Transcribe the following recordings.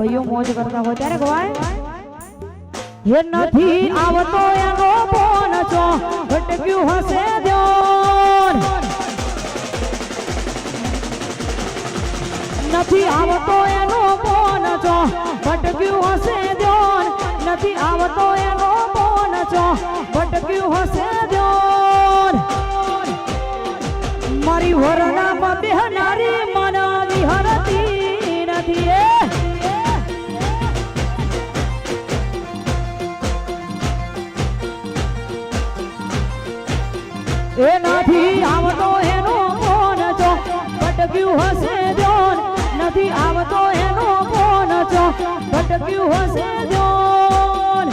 મોજ હોય અને મારા ભાઈઓ મોજ કરતા હોય ત્યારે ગવાય. હે નથી આવતો એનો ફોન છો ભટક્યું હશે ધ્યાન નથી આવતો એનો ફોન છો ભટક્યું હશે ધ્યાન નથી આવતો એનો ફોન છો ભટક્યું હશે ધ્યાન મારી વરણામાં બેહનારી એ નથી આવતો એનો ફોન છો ભટક્યું હશે જોન. નથી આવતો એનો ફોન છો ભટક્યું હશે જોન.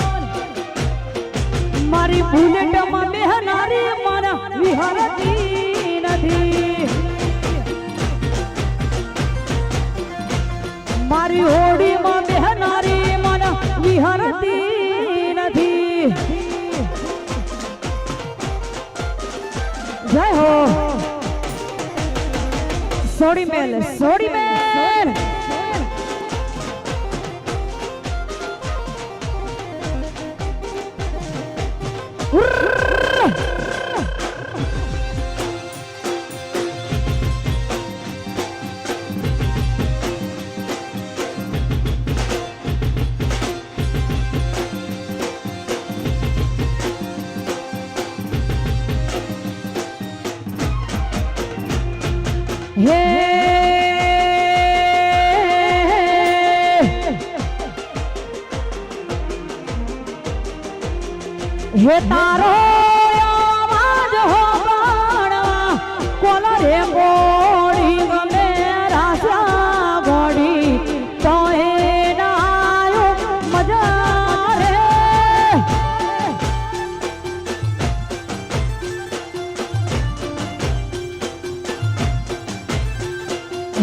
મારી બુલેટમાં બેહનારી મન વિહરતી નથી. મારી હોડીમાં બેહનારી મન વિહરતી સોડી મેલ સોડી મેલ. હે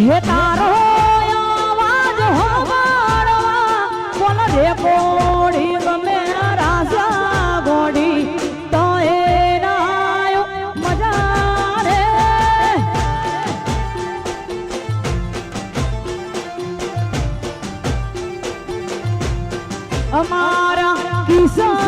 હે તારો ગમે રાજા ગોડી તો મજા અમારા કિસ્સામાં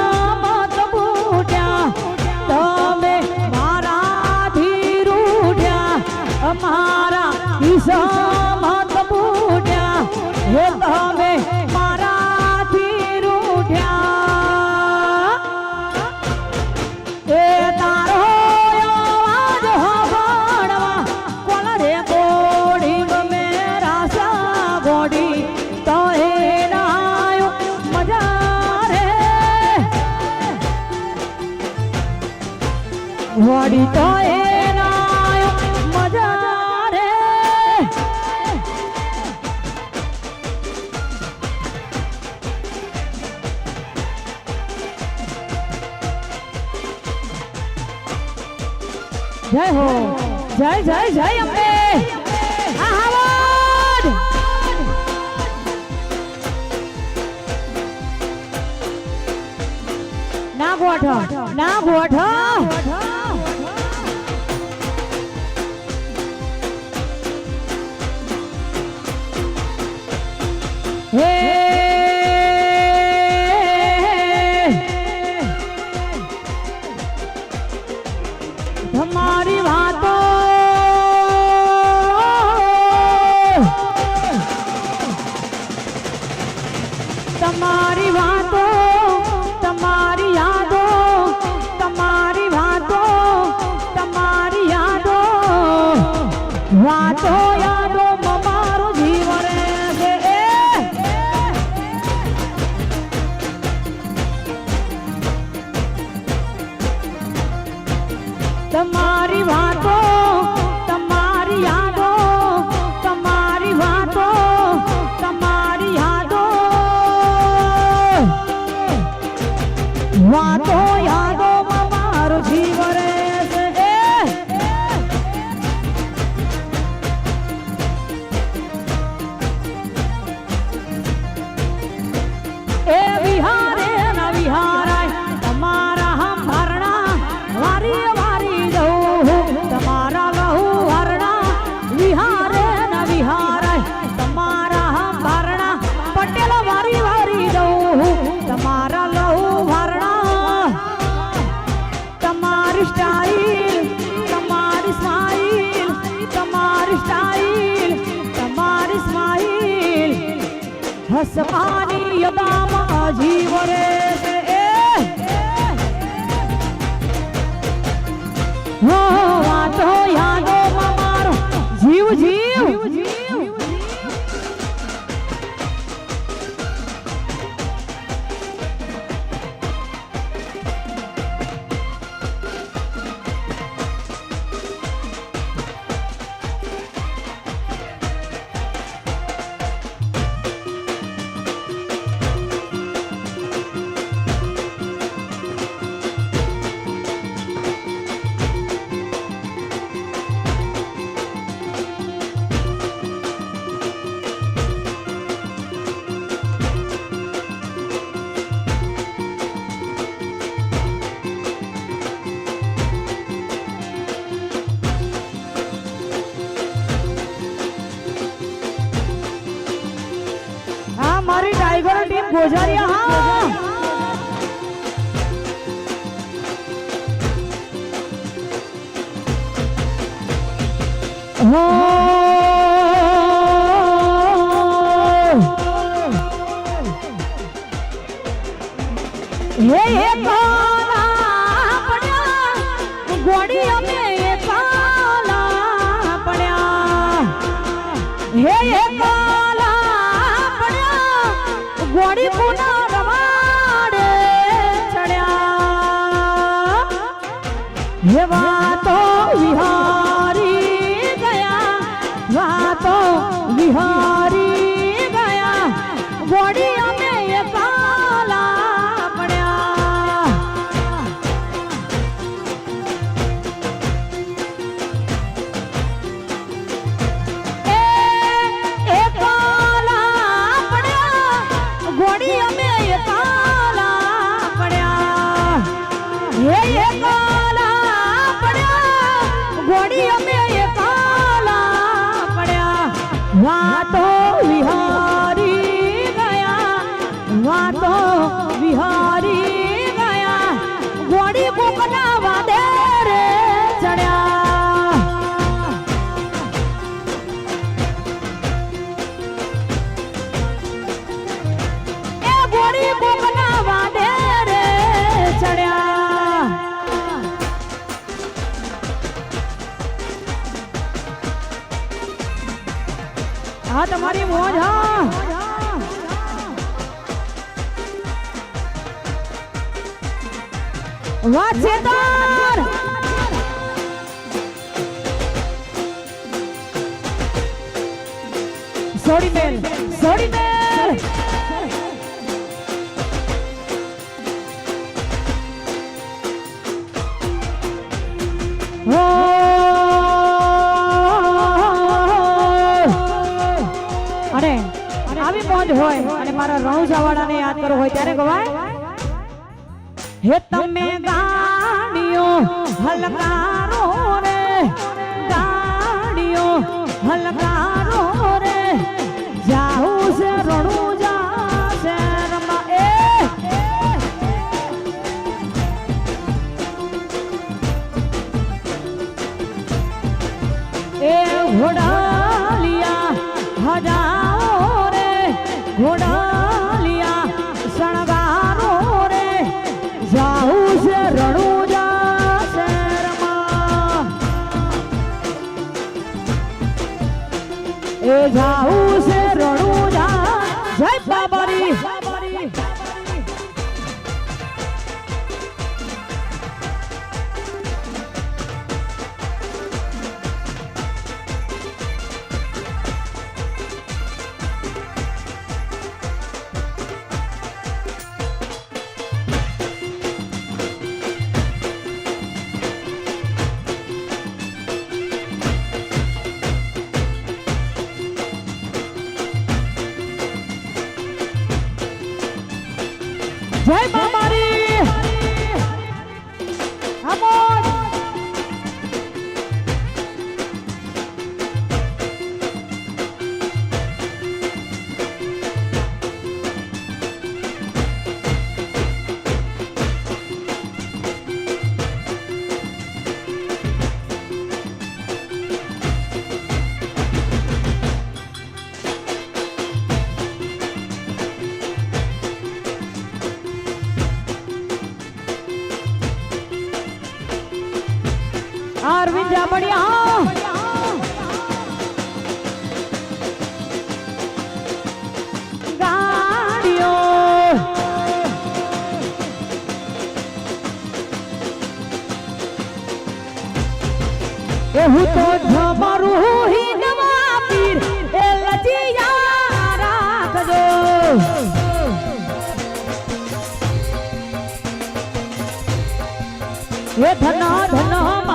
જય હો. જય જય જય અંબે. આહાવડ ના ગોઠ ના ગોઠ સમાની યદામાં જીવ રે એ હો વાતો યાદોમાં મારો જીવ જીવ મારી ટાઈગર ટીમ ગોઝારિયા હા. Oh વાતો વિહારી ગયા વાતો વિહારી બેન સોડી બેન. અને આવી મોજ હોય અને મારા રણુજાવાળાને યાદ કરવો હોય ત્યારે ગવાય. હેત 喂 હું તો તમારું હિંદવા પીર એ ધન ધન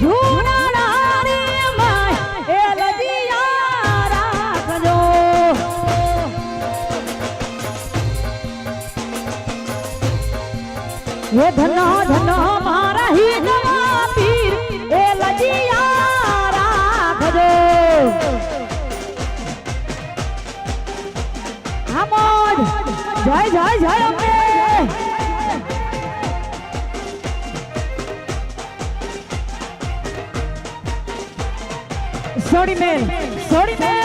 હે ધનો ધનો મારા હિંદવા પીર એ લજિયા રાખજો. જય જય જય. અંબે સોડી મેર સોડી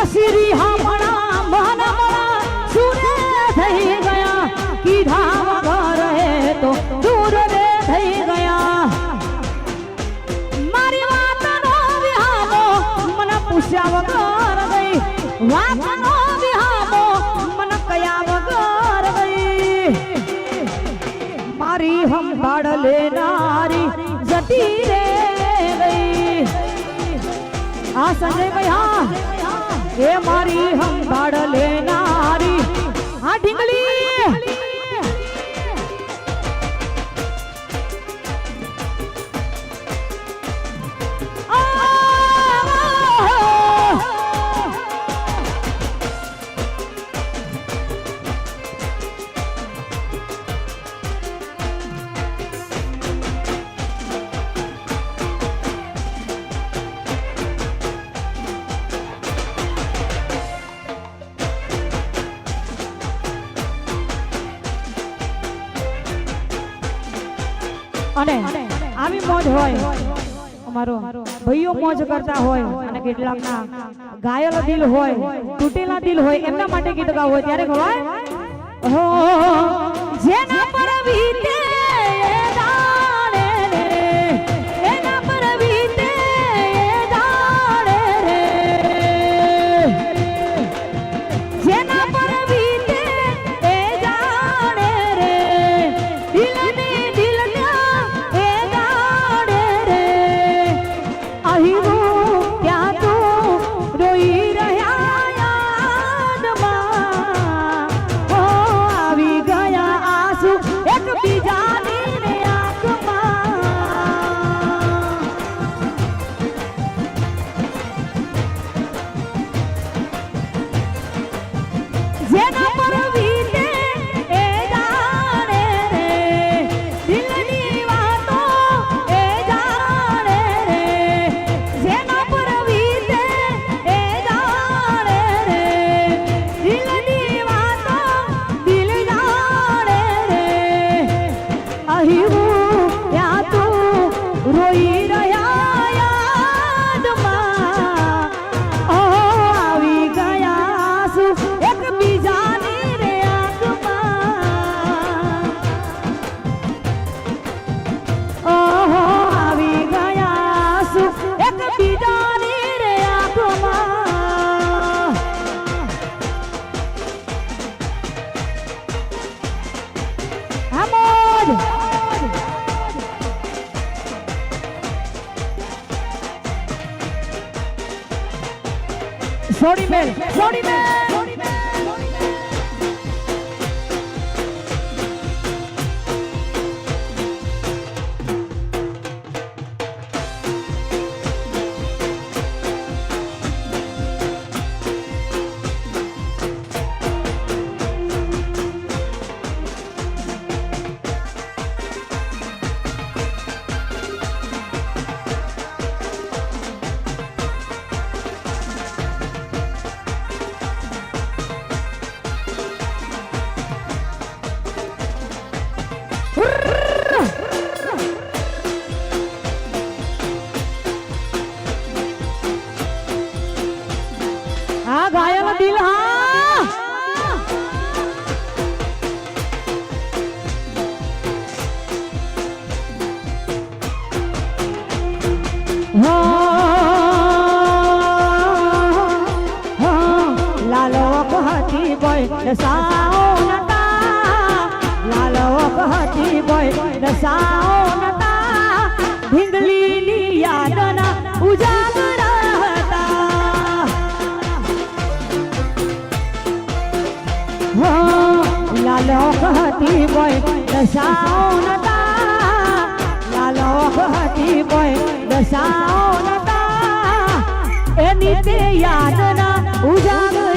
પછી રી હમણા મના મણા સુરે થઈ ગયા કીધા વગર હે તો દૂર રે થઈ ગયા મારી વાતનો વિહામો મને પૂછ્યા વગર ગઈ વાતનો વિહામો મને કયા વગર ગઈ મારી હંભાળ લેનારી જતી રે ગઈ આ સંજય ભાઈ હા એ મારી હંભાળ લેનારી મોજ કરતા હોય અને કેટલાકના ઘાયલ દિલ હોય, તૂટેલા દિલ હોય, એમના માટે ગીત ગાવ હોય. ત્યારે ખબર હો જેના પર વીતે યાદમાં હો ઘાયલ દિલ હા હતી બોય દશાઓ નતા. લાલો હતી બોય દશાઓ નતા. એની તે યાદના ઉજાગર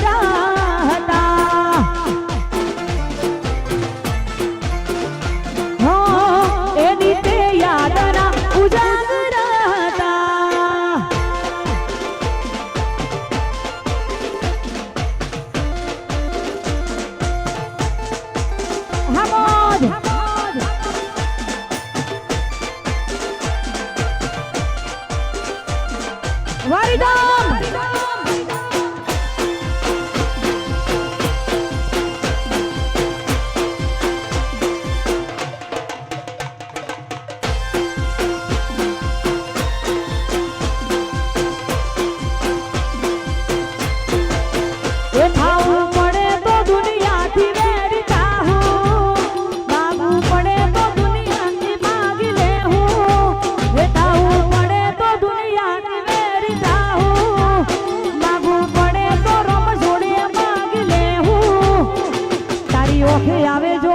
Maridol! ઓખે આવે જો